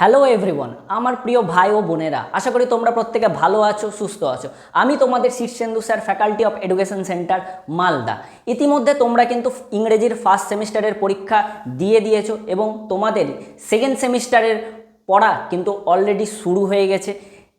Hello everyone আমার প্রিয় ভাই ও বোনেরা, আশা করি তোমরা প্রত্যেকে ভালো আছো, সুস্থ আছো। আমি তোমাদের Shirshendu sir faculty of education center Malda. ইতিমধ্যে তোমরা কিন্তু ইংরেজির ফার্স্ট সেমিস্টারের পরীক্ষা দিয়ে দিয়েছ এবং তোমাদের সেকেন্ড সেমিস্টারের পড়া কিন্তু অলরেডি শুরু হয়ে গেছে।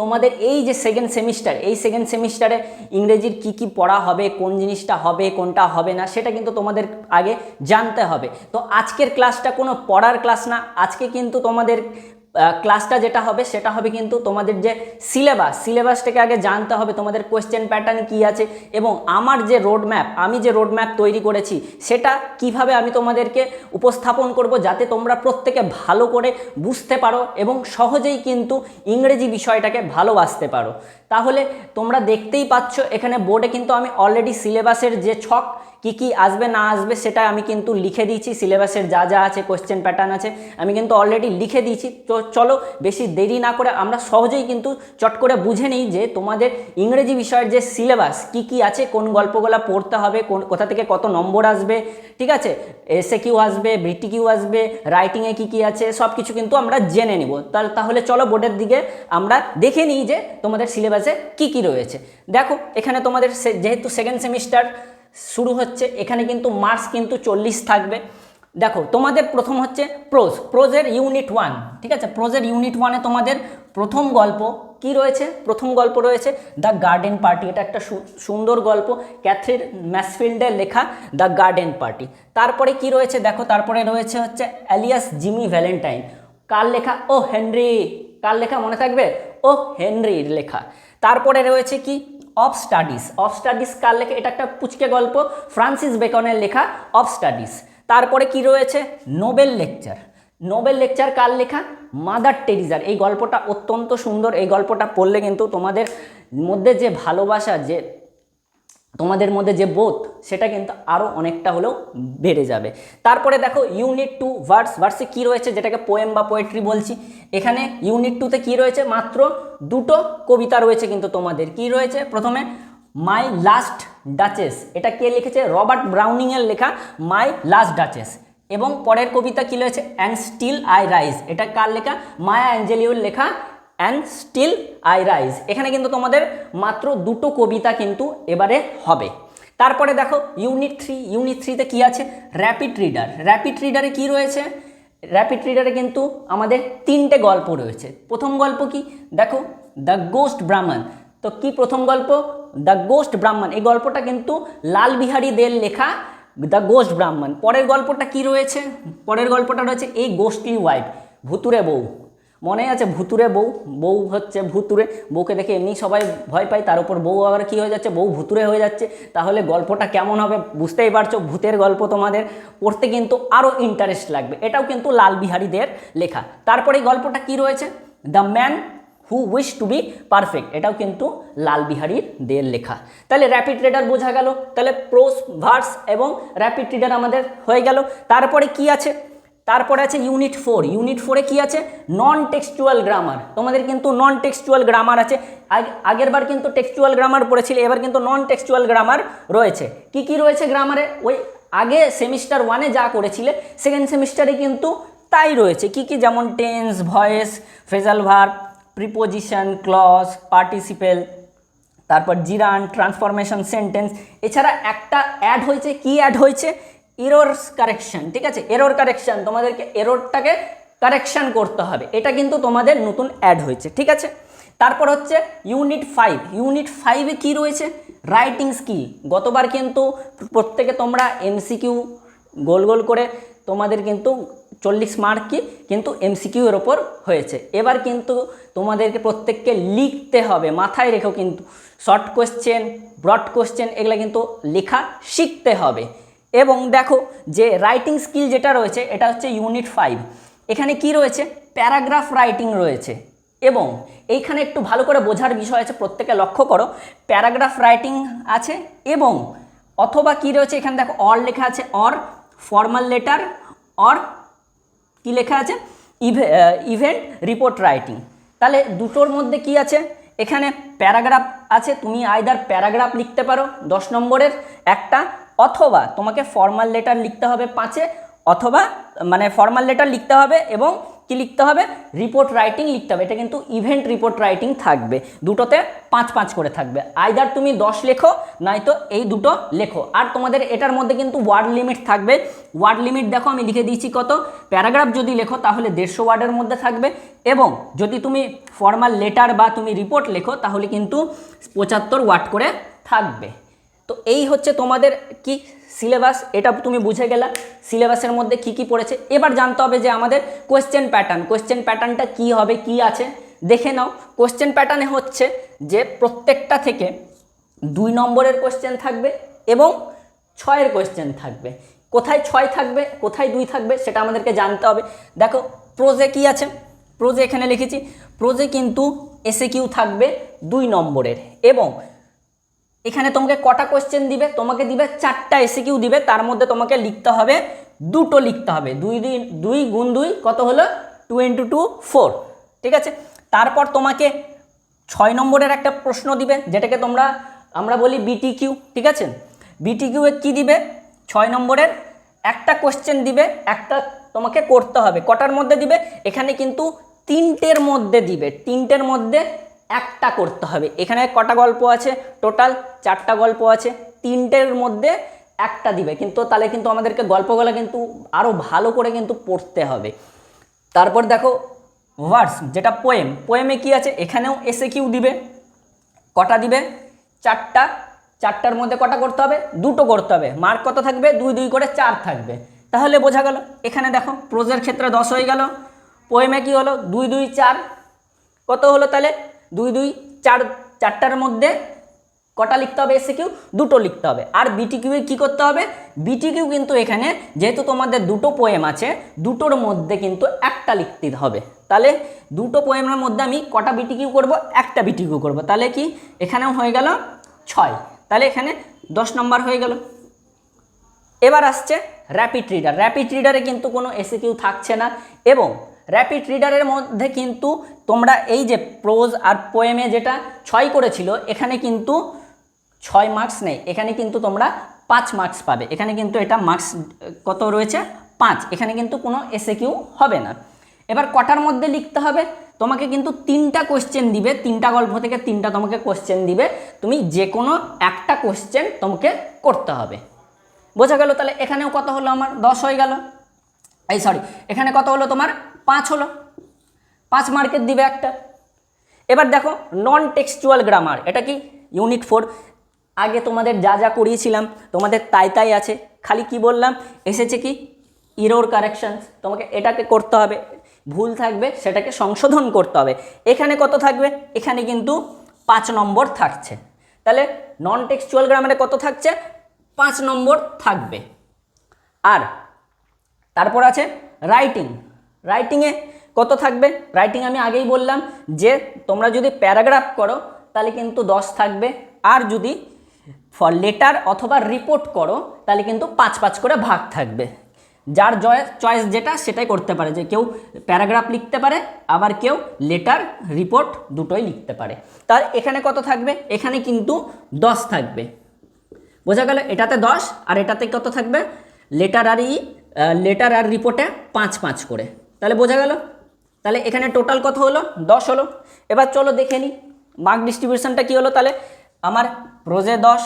তোমাদের এই যে সেকেন্ড সেমিস্টার এই সেকেন্ড সেমিস্টারে ইংরেজির কি কি পড়া হবে, কোন জিনিসটা হবে, কোনটা হবে না, সেটা কিন্তু তোমাদের আগে জানতে হবে। তো আজকের ক্লাসটা কোনো পড়ার ক্লাস না, আজকে কিন্তু তোমাদের ক্লাসটা যেটা হবে, সেটা হবে কিন্তু তোমাদের যে সিলেবাস সিলেবাসটাকে আগে জানতে হবে তোমাদের কোয়েশ্চেন প্যাটার্ন কি আছে এবং আমার যে রোড ম্যাপ আমি যে রোড ম্যাপ তৈরি করেছি, সেটা কীভাবে আমি তোমাদেরকে উপস্থাপন করব যাতে তোমরা প্রত্যেকে ভালো করে বুঝতে পারো এবং সহজেই কিন্তু ইংরেজি বিষয়টাকে ভালোবাসতে পারো। তাহলে তোমরা দেখতেই পাচ্ছ, এখানে বোর্ডে কিন্তু আমি অলরেডি সিলেবাসের যে ছক, কি কি আসবে না আসবে সেটা আমি কিন্তু লিখে দিয়েছি সিলেবাসের যা যা আছে কোয়েশ্চেন প্যাটার্ন আছে, আমি কিন্তু অলরেডি লিখে দিয়েছি। তো চলো, বেশি দেরি না করে আমরা সহজেই কিন্তু চট করে বুঝে নিই যে তোমাদের ইংরেজি বিষয়ের যে সিলেবাস কি কি আছে, কোন গল্পগুলো পড়তে হবে, কোন, কোথা থেকে কত নম্বর আসবে, ঠিক আছে? এসে কিউ আসবে ব্রিটি কিউ আসবে রাইটিংয়ে কি কি আছে সব কিছু কিন্তু আমরা জেনে নিব। তাহলে তাহলে চলো বোর্ডের দিকে আমরা দেখে নিই যে তোমাদের সিলেবাসে কি কি রয়েছে? দেখো, এখানে তোমাদের যেহেতু সেকেন্ড সেমিস্টার শুরু হচ্ছে, এখানে কিন্তু মার্কস কিন্তু চল্লিশ থাকবে। দেখো, তোমাদের প্রথম হচ্ছে প্রোজ প্রোজের ইউনিট ওয়ান ঠিক আছে? প্রোজের ইউনিট ওয়ানে তোমাদের প্রথম গল্প কি রয়েছে? প্রথম গল্প রয়েছে দ্য গার্ডেন পার্টি এটা একটা সুন্দর গল্প। ক্যাথরিন ম্যাসফিল্ডের লেখা দ্য গার্ডেন পার্টি তারপরে কি রয়েছে? দেখো, তারপরে রয়েছে হচ্ছে অ্যালিয়াস জিমি ভ্যালেন্টাইন কার লেখা? ও হেনরি। কার লেখা মনে থাকবে? ও হেনরির লেখা। তারপরে রয়েছে কি? অফ স্টাডিজ অফ স্টাডিজ কার লেখা? এটা একটা পুচকে গল্প, ফ্রান্সিস বেকনের লেখা অফ স্টাডিজ তারপরে কি রয়েছে? নোবেল লেকচার নোবেল লেকচার কার লেখা? মাদার টেরিজার এই গল্পটা অত্যন্ত সুন্দর। এই গল্পটা পড়লে কিন্তু তোমাদের মধ্যে যে ভালোবাসা, যে তোমাদের মধ্যে যে বোধ সেটা কিন্তু আরও অনেকটা হলেও বেড়ে যাবে। তারপরে দেখো ইউনিট টু ভার্স ভার্সে কী রয়েছে? যেটাকে পোয়েম বা পোয়েট্রি বলছি। এখানে ইউনিট টুতে কী রয়েছে? মাত্র দুটো কবিতা রয়েছে কিন্তু তোমাদের। কি রয়েছে? প্রথমে মাই লাস্ট ডাচেস এটা কে লিখেছে? রবার্ট ব্রাউনিংয়ের লেখা মাই লাস্ট ডাচেস এবং পরের কবিতা কী রয়েছে? অ্যান্ড স্টিল আই রাইজ এটা কার লেখা? মায়া অ্যাঞ্জেলিওর লেখা অ্যান্ড স্টিল আই রাইজ এখানে কিন্তু তোমাদের মাত্র দুটো কবিতা কিন্তু এবারে হবে। তারপরে দেখো ইউনিট থ্রি ইউনিট থ্রিতে কী আছে? র্যাপিড রিডার র্যাপিড রিডারে কি রয়েছে? র্যাপিড রিডারে কিন্তু আমাদের তিনটে গল্প রয়েছে। প্রথম গল্প কি? দেখো দ্য গোস্ট ব্রাহ্মণ তো কি প্রথম গল্প? দ্য গোস্ট ব্রাহ্মণ এই গল্পটা কিন্তু লাল বিহারী দের লেখা দ্য গোস্ট ব্রাহ্মণ পরের গল্পটা কি রয়েছে? পরের গল্পটা রয়েছে, এই গোস্টলি ওয়াইফ ভুতুরে বউ। মনে আছে ভুতুরে বউ? বউ হচ্ছে ভুতুরে। বউকে দেখে এমনি সবাই ভয় পায়। তার উপর বউ আবার কী হয়ে যাচ্ছে? বউ ভুতুরে হয়ে যাচ্ছে। তাহলে গল্পটা কেমন হবে বুঝতেই পারছ? ভূতের গল্প তোমাদের। পড়তে কিন্তু আরও ইন্টারেস্ট লাগবে। এটাও কিন্তু লাল বিহারীদের লেখা। তারপরে গল্পটা কি রয়েছে? The man who wish to be perfect এটাও কিন্তু লাল বিহারীর দের লেখা। তাহলে র্যাপিড রিডার বোঝা গেল। তাহলে প্রোস ভার্স এবং র্যাপিড রিডার আমাদের হয়ে গেল। তারপরে কি আছে? তারপরে আছে ইউনিট ফোর ইউনিট ফোরে কি আছে? নন টেক্সচুয়াল গ্রামার তোমাদের কিন্তু নন টেক্সচুয়াল গ্রামার আছে। আগ- আগের বার কিন্তু টেক্সচুয়াল গ্রামার পড়েছিলে, এবার কিন্তু নন টেক্সচুয়াল গ্রামার রয়েছে। কি কি রয়েছে গ্রামারে ওই আগে সেমিস্টার ওয়ানে যা করেছিলে সেকেন্ড সেমিস্টারে কিন্তু তাই রয়েছে। কি কি? যেমন tense voice phrasal verb preposition clause participle তারপর জিরান ট্রান্সফরমেশন সেন্টেন্স এছাড়া একটা অ্যাড হয়েছে, কি অ্যাড হয়েছে? এরর কারেকশন ঠিক আছে? এরোর কারেকশন তোমাদেরকে এরোরটাকে কারেকশন করতে হবে। এটা কিন্তু তোমাদের নতুন অ্যাড হয়েছে, ঠিক আছে? তারপর হচ্ছে ইউনিট ফাইভ ইউনিট ফাইভে কী রয়েছে? রাইটিং স্কিল গতবার কিন্তু প্রত্যেকে তোমরা এমসিকিউ গোল গোল করে তোমাদের কিন্তু চল্লিশ মার্ক কি কিন্তু এমসিকিউ এর ওপর হয়েছে। এবার কিন্তু তোমাদেরকে প্রত্যেককে লিখতে হবে, মাথায় রেখো কিন্তু। শর্ট কোয়েশ্চেন ব্রড কোশ্চেন এগুলো কিন্তু লেখা শিখতে হবে। এবং দেখো যে রাইটিং স্কিল যেটা রয়েছে, এটা হচ্ছে ইউনিট ফাইভ এখানে কি রয়েছে? প্যারাগ্রাফ রাইটিং রয়েছে। এবং এইখানে একটু ভালো করে বোঝার বিষয় আছে, প্রত্যেকে লক্ষ্য করো। প্যারাগ্রাফ রাইটিং আছে এবং অথবা কি রয়েছে? এখানে দেখো অর লেখা আছে অর ফর্মাল লেটার অর কি লেখা আছে? ইভেন্ট রিপোর্ট রাইটিং তাহলে দুটোর মধ্যে কি আছে? এখানে প্যারাগ্রাফ আছে, তুমি আইদার প্যারাগ্রাফ লিখতে পারো, দশ নম্বরের একটা অথবা তোমাকে ফর্মাল লেটার লিখতে হবে পাঁচে, অথবা মানে ফর্মাল লেটার লিখতে হবে এবং কি লিখতে হবে? রিপোর্ট রাইটিং লিখতে হবে। এটা কিন্তু ইভেন্ট রিপোর্ট রাইটিং থাকবে। দুটোতে পাঁচ পাঁচ করে থাকবে। আইদার তুমি দশ লেখো, নয়তো এই দুটো লেখো। আর তোমাদের এটার মধ্যে কিন্তু ওয়ার্ড লিমিট থাকবে। ওয়ার্ড লিমিট দেখো আমি লিখে দিয়েছি কত? প্যারাগ্রাফ যদি লেখো তাহলে দেড়শো ওয়ার্ডের মধ্যে থাকবে। এবং যদি তুমি ফর্মাল লেটার বা তুমি রিপোর্ট লেখো তাহলে কিন্তু পঁচাত্তর ওয়ার্ড করে থাকবে। তো এই হচ্ছে তোমাদের কি সিলেবাস এটা তুমি বুঝে গেলা। সিলেবাসের মধ্যে কি কি পড়েছে? এবার জানতে হবে যে আমাদের কোয়েশ্চেন প্যাটার্ন কোয়েশ্চেন প্যাটার্নটা কি হবে, কি আছে? দেখে নাও। কোয়েশ্চেন প্যাটার্নে হচ্ছে যে প্রত্যেকটা থেকে দুই নম্বরের কোয়েশ্চেন থাকবে এবং ছয়ের কোয়েশ্চেন থাকবে। কোথায় ছয় থাকবে, কোথায় দুই থাকবে, সেটা আমাদেরকে জানতে হবে। দেখো প্রোজে কি আছে? প্রোজে এখানে লিখেছি। প্রোজে কিন্তু এসে কিউ থাকবে দুই নম্বরের এবং এখানে তোমাকে কটা কোশ্চেন দিবে? তোমাকে দিবে চারটা এসে কিউ দিবে, তার মধ্যে তোমাকে লিখতে হবে, দুটো লিখতে হবে। দুই দুই দুই গুণ দুই কত হলো? টু ইন্টু টু ফোর ঠিক আছে? তারপর তোমাকে ছয় নম্বরের একটা প্রশ্ন দিবে, যেটাকে তোমরা, আমরা বলি বিটি কিউ ঠিক আছে? বিটি কিউ কী দিবে? ছয় নম্বরের একটা কোশ্চেন দিবে, একটা তোমাকে করতে হবে। কটার মধ্যে দিবে? এখানে কিন্তু তিনটের মধ্যে দিবে। তিনটের মধ্যে একটা করতে হবে। এখানে কটা গল্প আছে? টোটাল চারটা গল্প আছে। তিনটের মধ্যে একটা দিবে। কিন্তু তাহলে কিন্তু আমাদেরকে গল্পগুলো কিন্তু আরও ভালো করে কিন্তু পড়তে হবে। তারপর দেখো ভার্স যেটা পোয়েম পোয়েমে কি আছে? এখানেও এসে কিউ দিবে। কটা দিবে? চারটা। চারটার মধ্যে কটা করতে হবে? দুটো করতে হবে। মার্ক কত থাকবে? দুই দুই করে চার থাকবে। তাহলে বোঝা গেল। এখানে দেখো প্রোজের ক্ষেত্রে দশ হয়ে গেল। পোয়েমে কি হলো? দুই দুই, চার। কত হলো তাহলে? দুই দুই চার, চারটার মধ্যে কটা লিখতে হবে এসে কিউ দুটো লিখতে হবে। আর বিটি কিউয়ে কী করতে হবে? বিটি কিউ কিন্তু এখানে যেহেতু তোমাদের দুটো পোয়েম আছে, দুটোর মধ্যে কিন্তু একটা লিখতে হবে। তাহলে দুটো পোয়েমের মধ্যে আমি কটা বিটি কিউ করব? একটা বিটি কিউ করব। তাহলে কি? এখানেও হয়ে গেল ছয়। তাহলে এখানে দশ নম্বর হয়ে গেল। এবার আসছে র্যাপিড রিডার র্যাপিড রিডারে কিন্তু কোনো এসে কিউ থাকছে না। এবং র্যাপিড রিডারের মধ্যে কিন্তু তোমরা এই যে প্রোজ আর পোয়েমে যেটা ছয় করেছিল, এখানে কিন্তু ছয় মার্কস নেই। এখানে কিন্তু তোমরা পাঁচ মার্কস পাবে। এখানে কিন্তু এটা মার্কস কত রয়েছে? পাঁচ। এখানে কিন্তু কোনো এসে কিউ হবে না। এবার কটার মধ্যে লিখতে হবে? তোমাকে কিন্তু তিনটা কোশ্চেন দিবে। তিনটা গল্প থেকে তিনটা তোমাকে কোশ্চেন দিবে। তুমি যে কোনো একটা কোশ্চেন তোমাকে করতে হবে। বোঝা গেল তাহলে? এখানেও কত হলো আমার? দশ হয়ে গেল। এই সরি এখানে কত হলো তোমার? পাঁচ হলো। পাঁচ মার্কের দিবে একটা। এবার দেখো নন টেক্সচুয়াল গ্রামার এটা কি? ইউনিট ফোর আগে তোমাদের যা যা করিয়েছিলাম, তোমাদের তাই তাই আছে। খালি কি বললাম? এসেছে কি? ইরোর কারেকশানস তোমাকে এটাকে করতে হবে। ভুল থাকবে, সেটাকে সংশোধন করতে হবে। এখানে কত থাকবে? এখানে কিন্তু পাঁচ নম্বর থাকছে। তাহলে নন টেক্সচুয়াল গ্রামারে কত থাকছে? পাঁচ নম্বর থাকবে। আর তারপর আছে রাইটিং রাইটিংয়ে কত থাকবে? রাইটিং আমি আগেই বললাম যে তোমরা যদি প্যারাগ্রাফ করো, তাহলে কিন্তু দশ থাকবে। আর যদি ফর লেটার অথবা রিপোর্ট করো, তাহলে কিন্তু পাঁচ পাঁচ করে ভাগ থাকবে। যার জয়, চয়েস যেটা, সেটাই করতে পারে। যে কেউ প্যারাগ্রাফ লিখতে পারে, আবার কেউ লেটার, রিপোর্ট দুটোই লিখতে পারে। তার এখানে কত থাকবে? এখানে কিন্তু দশ থাকবে। বোঝা গেল? এটাতে দশ, আর এটাতে কত থাকবে? লেটার আর ই লেটার আর রিপোর্টে পাঁচ পাঁচ করে। তাহলে বোঝা গেল? তাহলে এখানে টোটাল কত হলো? দশ হলো। এবার চলো দেখে নিই মার্ক ডিস্ট্রিবিউশনটা কী হলো তাহলে? আমার প্রোজে দশ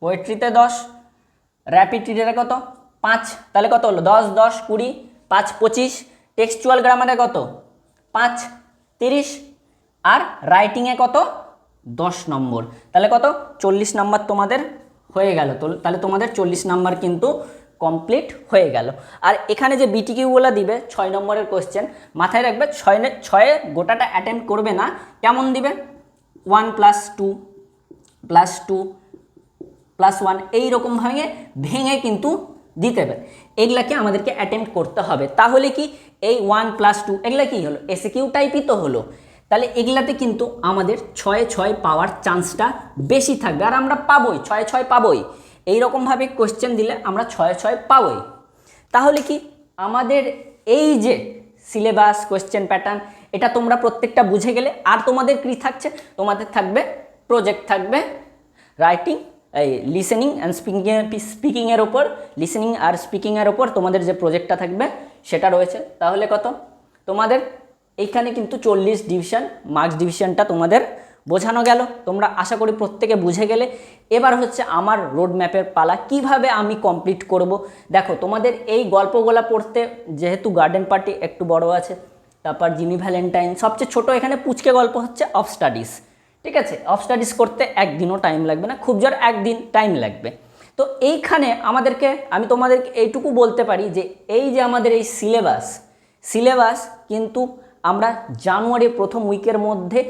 পোয়েট্রিতে দশ র্যাপিড রিডারে কত? পাঁচ। তাহলে কত হলো? দশ দশ, কুড়ি, পাঁচ, পঁচিশ টেক্সচুয়াল গ্রামারে কত? পাঁচ, তিরিশ, আর রাইটিংয়ে কত? দশ নম্বর। তাহলে কত? চল্লিশ নম্বর তোমাদের হয়ে গেল। তাহলে তোমাদের চল্লিশ নম্বর কিন্তু কমপ্লিট হয়ে গেল। আর এখানে যে বিটিকিউগুলো দিবে, ছয় নম্বরের কোশ্চেন মাথায় রাখবে, ছয় ছয়ে গোটাটা অ্যাটেম্প করবে না, কেমন দিবে? One plus two plus two plus one এইরকমভাবে ভেঙে কিন্তু দিতে হবে। এগুলাকে আমাদেরকে অ্যাটেম্প করতে হবে। তাহলে কি? এই ওয়ান প্লাস টু এগুলা কি হলো? এসে কিউ টাইপই তো হলো। তাহলে এগুলাতে কিন্তু আমাদের ছয় ছয় পাওয়ার চান্সটা বেশি থাকবে। আর আমরা পাবোই, ছয় ছয় পাবোই। এইরকমভাবে কোশ্চেন দিলে আমরা ছয় ছয় পাবোই। তাহলে কি আমাদের এই যে সিলেবাস কোশ্চেন প্যাটার্ন এটা তোমরা প্রত্যেকটা বুঝে গেলে আর তোমাদের কী থাকছে? তোমাদের থাকবে প্রজেক্ট থাকবে রাইটিং এই লিসেনিং অ্যান্ড স্পিকিং স্পিকিংয়ের ওপর লিসেনিং আর স্পিকিংয়ের ওপর তোমাদের যে প্রজেক্টটা থাকবে, সেটা রয়েছে। তাহলে কত? তোমাদের এইখানে কিন্তু চল্লিশ ডিভিশন মার্কস ডিভিশনটা তোমাদের বোঝানো গেল। তোমরা আশা করি প্রত্যেকে বুঝে গেলে। এবার হচ্ছে আমার রোড ম্যাপের পালা। কীভাবে আমি কমপ্লিট করব? দেখো, তোমাদের এই গল্পগুলা পড়তে যেহেতু গার্ডেন পার্টি একটু বড় আছে, তারপর জিমি ভ্যালেন্টাইন সবচেয়ে ছোট এখানে পুচকে গল্প হচ্ছে অফ স্টাডিজ ঠিক আছে? অফ স্টাডিজ করতে একদিনও টাইম লাগবে না, খুব জোর একদিন টাইম লাগবে। তো এইখানে আমাদেরকে, আমি তোমাদেরকে এইটুকু বলতে পারি যে, এই যে আমাদের এই সিলেবাস সিলেবাস কিন্তু আমরা জানুয়ারি প্রথম উইকের মধ্যে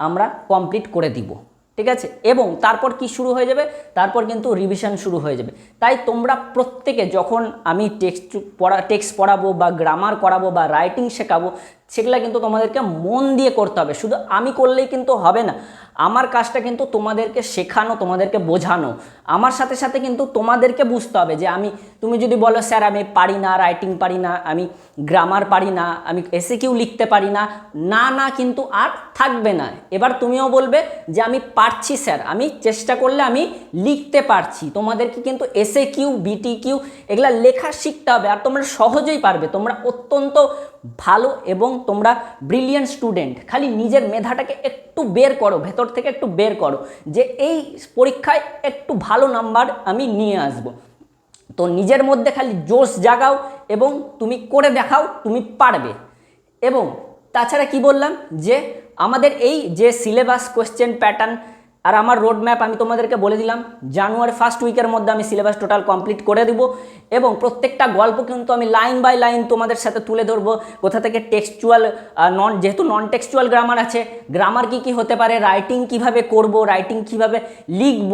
আমরা কমপ্লিট করে দিব, ঠিক আছে? এবং তারপর কি শুরু হয়ে যাবে? তারপর কিন্তু রিভিশন শুরু হয়ে যাবে। তাই তোমরা প্রত্যেকে যখন আমি টেক্সট পড়া টেক্সট পড়াবো বা গ্রামার করাবো বা রাইটিং শেখাবো সেগুলো কিন্তু তোমাদেরকে মন দিয়ে করতে হবে। শুধু আমি করলেই কিন্তু হবে না। আমার কাজটা কিন্তু তোমাদেরকে শেখানো, তোমাদেরকে বোঝানো। আমার সাথে সাথে কিন্তু তোমাদেরকে বুঝতে হবে যে আমি, তুমি যদি বলো, স্যার, আমি পারি না, রাইটিং পারি না, আমি গ্রামার পারি না, আমি এসে কিউ লিখতে পারি না। না না কিন্তু আর থাকবে না। এবার তুমিও বলবে যে, আমি পারছি, স্যার। আমি চেষ্টা করলে আমি লিখতে পারছি। তোমাদেরকে কিন্তু এসে কিউ, বিটি কিউ, এগুলা লেখা শিখতে হবে। আর তোমরা সহজেই পারবে। তোমরা অত্যন্ত ভালো এবং তোমরা ব্রিলিয়েন্ট স্টুডেন্ট খালি নিজের মেধাটাকে একটু বের করো, ভেতর থেকে একটু বের করো যে এই পরীক্ষায় একটু ভালো নাম্বার আমি নিয়ে আসব। তো নিজের মধ্যে খালি জোশ জাগাও এবং তুমি করে দেখাও, তুমি পারবে। এবং তাছাড়া কি বললাম? যে আমাদের এই যে সিলেবাস কোয়েশ্চেন প্যাটার্ন আর আমার রোড ম্যাপ আমি তোমাদেরকে বলে দিলাম জানুয়ারি ফার্স্ট উইকের মধ্যে আমি সিলেবাস টোটাল কমপ্লিট করে দিব এবং প্রত্যেকটা গল্প কিন্তু আমি লাইন বাই লাইন তোমাদের সাথে তুলে ধরবো। কোথা থেকে টেক্সচুয়াল নন যেহেতু নন টেক্সচুয়াল গ্রামার আছে গ্রামার কি কি হতে পারে রাইটিং কীভাবে করব রাইটিং কীভাবে লিখব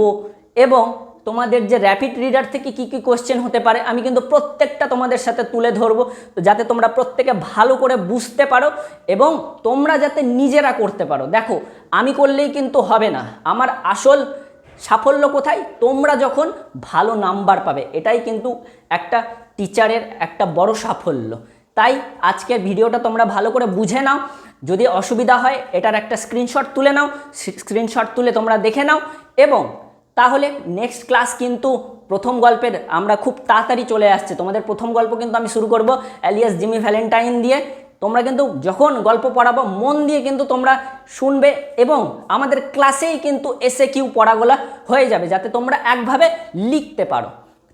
এবং তোমাদের যে র্যাপিড রিডার থেকে কি কি কোশ্চেন হতে পারে, আমি কিন্তু প্রত্যেকটা তোমাদের সাথে তুলে ধরবো যাতে তোমরা প্রত্যেকে ভালো করে বুঝতে পারো এবং তোমরা যাতে নিজেরা করতে পারো। দেখো, আমি করলেই কিন্তু হবে না। আমার আসল সাফল্য কোথায়? তোমরা যখন ভালো নাম্বার পাবে, এটাই কিন্তু একটা টিচারের একটা বড় সাফল্য। তাই আজকের ভিডিওটা তোমরা ভালো করে বুঝে নাও। যদি অসুবিধা হয়, এটার একটা স্ক্রিনশট তুলে নাও স্ক্রিনশট তুলে তোমরা দেখে নাও এবং তাহলে নেক্সট ক্লাস কিন্তু প্রথম গল্পের আমরা খুব তাড়াতাড়ি চলে আসছে। তোমাদের প্রথম গল্প কিন্তু আমি শুরু করব অ্যালিয়াস জিমি ভ্যালেন্টাইন দিয়ে। তোমরা কিন্তু যখন গল্প পড়াবো, মন দিয়ে কিন্তু তোমরা শুনবে এবং আমাদের ক্লাসেই কিন্তু এসে কিউ পড়াগুলো হয়ে যাবে, যাতে তোমরা একভাবে লিখতে পারো।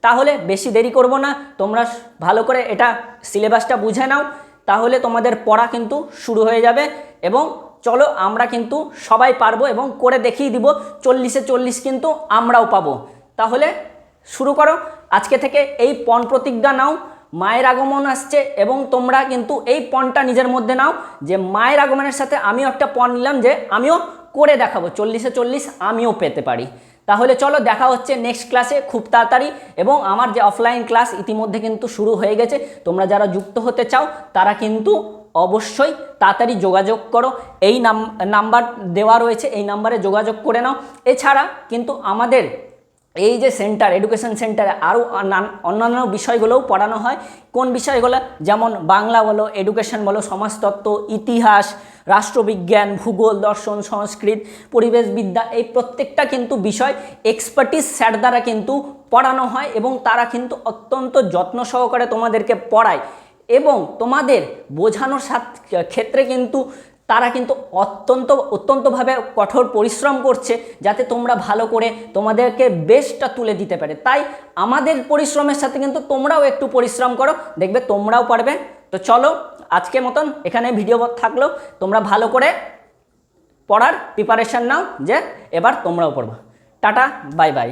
তাহলে বেশি দেরি করব না, তোমরা ভালো করে এটা সিলেবাসটা বুঝে নাও। তাহলে তোমাদের পড়া কিন্তু শুরু হয়ে যাবে এবং চলো আমরা কিন্তু সবাই পারব এবং করে দেখিয়ে দিব, চল্লিশে চল্লিশ কিন্তু আমরাও পাবো। তাহলে শুরু করো। আজকে থেকে এই পণ প্রতিজ্ঞা নাও, মায়ের আগমন আসছে এবং তোমরা কিন্তু এই পণটা নিজের মধ্যে নাও যে মায়ের আগমনের সাথে আমিও একটা পণ নিলাম যে আমিও করে দেখাবো, চল্লিশে চল্লিশ আমিও পেতে পারি। তাহলে চলো দেখা হচ্ছে নেক্সট ক্লাসে খুব তাড়াতাড়ি এবং আমার যে অফলাইন ক্লাস ইতিমধ্যে কিন্তু শুরু হয়ে গেছে, তোমরা যারা যুক্ত হতে চাও তারা কিন্তু অবশ্যই তাড়াতাড়ি যোগাযোগ করো। এই নাম, নাম্বার দেওয়া রয়েছে, এই নাম্বারে যোগাযোগ করে নাও। এছাড়া কিন্তু আমাদের এই যে সেন্টার, এডুকেশন সেন্টারে আরও অন্যান্য বিষয়গুলোও পড়ানো হয়। কোন বিষয়গুলো? যেমন বাংলা বলো, এডুকেশন বলো, সমাজতত্ত্ব, ইতিহাস, রাষ্ট্রবিজ্ঞান, ভূগোল, দর্শন, সংস্কৃত পরিবেশবিদ্যা এই প্রত্যেকটা কিন্তু বিষয় এক্সপার্টিস স্যার দ্বারা কিন্তু পড়ানো হয় এবং তারা কিন্তু অত্যন্ত যত্ন সহকারে তোমাদেরকে পড়ায়। এবং তোমাদের বোঝানোর ক্ষেত্রে কিন্তু তারা কিন্তু অত্যন্ত, অত্যন্তভাবে কঠোর পরিশ্রম করছে যাতে তোমরা ভালো করে তোমাদেরকে বেস্টটা তুলে দিতে পারে। তাই আমাদের পরিশ্রমের সাথে কিন্তু তোমরাও একটু পরিশ্রম করো, দেখবে তোমরাও পারবে। তো চলো আজকের মতন এখানে ভিডিও থাকল। তোমরা ভালো করে পড়ার প্রিপারেশান নাও যে এবার তোমরাও পড়বা। Tata bye bye